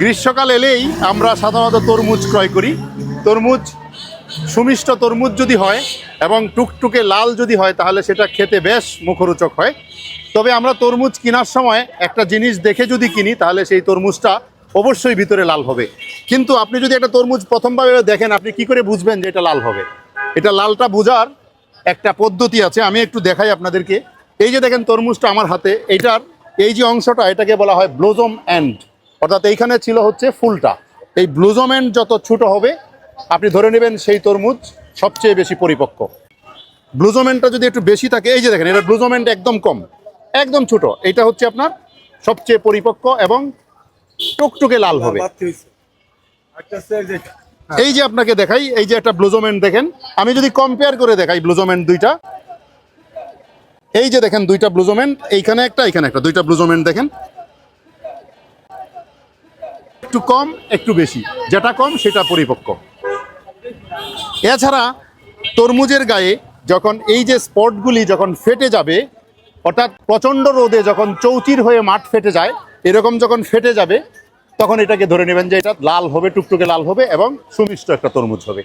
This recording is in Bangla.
গ্রীষ্মকাল এলেই আমরা সাধারণত তরমুজ ক্রয় করি। তরমুজ, সুমিষ্ট তরমুজ যদি হয় এবং টুকটুকে লাল যদি হয়, তাহলে সেটা খেতে বেশ মুখরোচক হয়। তবে আমরা তরমুজ কেনার সময় একটা জিনিস দেখে যদি কিনি, তাহলে সেই তরমুজটা অবশ্যই ভিতরে লাল হবে। কিন্তু আপনি যদি একটা তরমুজ প্রথমভাবে দেখেন, আপনি কি করে বুঝবেন যে এটা লাল হবে? এটা লালটা বোঝার একটা পদ্ধতি আছে, আমি একটু দেখাই আপনাদেরকে। এই যে দেখেন তরমুজটা আমার হাতে এইটার এই যে অংশটা, এটাকে বলা হয় ব্লোজম এন্ড অর্থাৎ এইখানে ছিল হচ্ছে ফুলটা। এই ব্লুজম এন্ড যত ছোট হবে আপনি ধরে নেবেন সেই তরমুজ সবচেয়ে বেশি পরিপক্ক। ব্লুজমেন্টটা যদি একটু বেশি থাকে এই যে দেখেন এটা ব্লুজমেন্ট একদম কম একদম ছোট। এটা হচ্ছে আপনার সবচেয়ে পরিপক্ক এবং টুকটুকে লাল হবে। এই যে আপনাকে দেখাই এই যে একটা ব্লুজমেন্ট দেখেন আমি যদি কম্পেয়ার করে দেখাই ব্লুজমেন্ট দুইটা। এই যে দেখেন দুইটা ব্লুজমেন্ট এইখানে একটা এইখানে একটা দুইটা ব্লুজমেন্ট দেখেন। একটু কম, একটু বেশি। যেটা কম, সেটা পরিপক্ক। এছাড়া তরমুজের গায়ে যখন এই যে স্পটগুলি যখন ফেটে যাবে, অর্থাৎ প্রচণ্ড রোদে যখন চৌচির হয়ে মাঠ ফেটে যায়, এরকম যখন ফেটে যাবে, তখন এটাকে ধরে নেবেন যে এটা লাল হবে, টুকটুকে লাল হবে এবং সুমিষ্ট একটা তরমুজ হবে।